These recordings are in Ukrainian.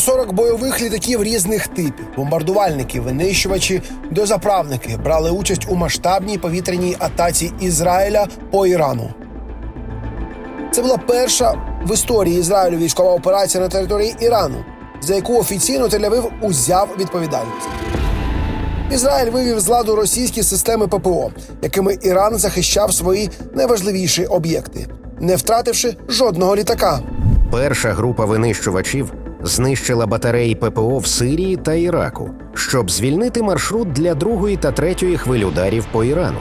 140 бойових літаків різних типів, бомбардувальники, винищувачі, дозаправники брали участь у масштабній повітряній атаці Ізраїля по Ірану. Це була перша в історії Ізраїлю військова операція на території Ірану, за яку офіційно Тель-Авив узяв відповідальність. Ізраїль вивів з ладу російські системи ППО, якими Іран захищав свої найважливіші об'єкти, не втративши жодного літака. Перша група винищувачів знищила батареї ППО в Сирії та Іраку, щоб звільнити маршрут для другої та третьої хвиль ударів по Ірану.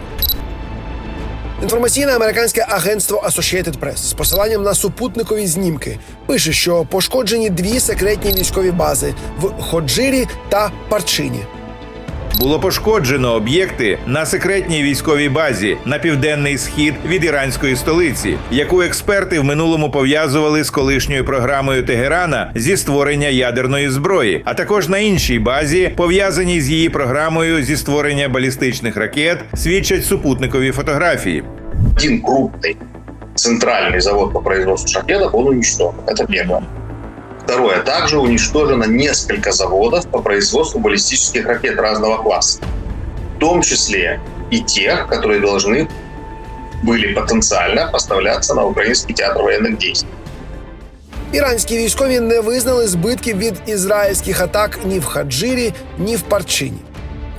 Інформаційне американське агентство Associated Press з посиланням на супутникові знімки пише, що пошкоджені дві секретні військові бази в Ходжирі та Парчині Було пошкоджено об'єкти на секретній військовій базі на південний схід від іранської столиці, яку експерти в минулому пов'язували з колишньою програмою Тегерана зі створення ядерної зброї, а також на іншій базі, пов'язаній з її програмою зі створення балістичних ракет, свідчать супутникові фотографії. один крупный центральный завод по производству шахедов, он уничтожен. Это первое. Второе. Также уничтожено несколько заводов по производству баллистических ракет разного класса. В том числе и тех, которые должны были потенциально поставляться на украинский театр военных действий. Іранські військові не визнали збитків від ізраїльських атак ні в Хаджирі, ні в Парчині.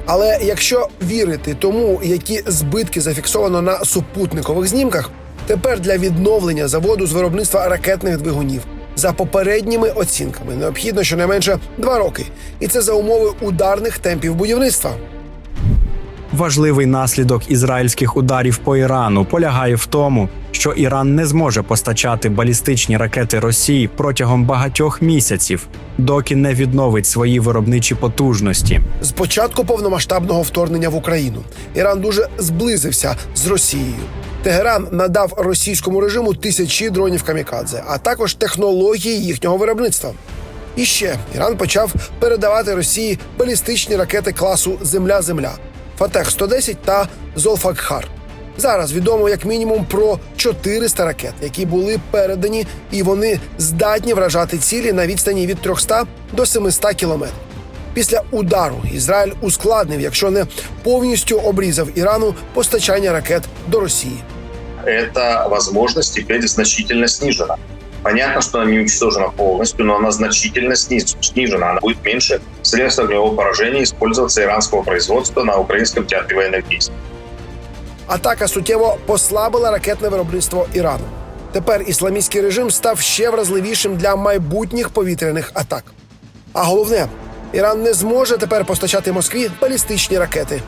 Але якщо вірити тому, які збитки зафіксовано на супутникових знімках, тепер для відновлення заводу з виробництва ракетних двигунів за попередніми оцінками необхідно щонайменше два роки, і це за умови ударних темпів будівництва. Важливий наслідок ізраїльських ударів по Ірану полягає в тому, що Іран не зможе постачати балістичні ракети Росії протягом багатьох місяців, доки не відновить свої виробничі потужності. З початку повномасштабного вторгнення в Україну Іран дуже зблизився з Росією. Тегеран надав російському режиму тисячі дронів камікадзе, а також технології їхнього виробництва. І ще Іран почав передавати Росії балістичні ракети класу Земля-Земля, Фатех 110 та Золфакхар. Зараз відомо як мінімум про 400 ракет, які були передані, і вони здатні вражати цілі на відстані від 300 до 700 кілометрів. Після удару Ізраїль ускладнив, якщо не повністю обрізав Ірану постачання ракет до Росії. Эта возможность теперь значительно снижена. Понятно, что она не уничтожена полностью, но она значительно снижена. Она будет меньше средств огневого поражения использоваться иранского производства на украинском театре военных действий. Атака суттєво послабила ракетне виробництво Ірану. Тепер ісламістський режим став ще вразливішим для майбутніх повітряних атак. А головне, Іран не зможе тепер постачати Москві балістичні ракети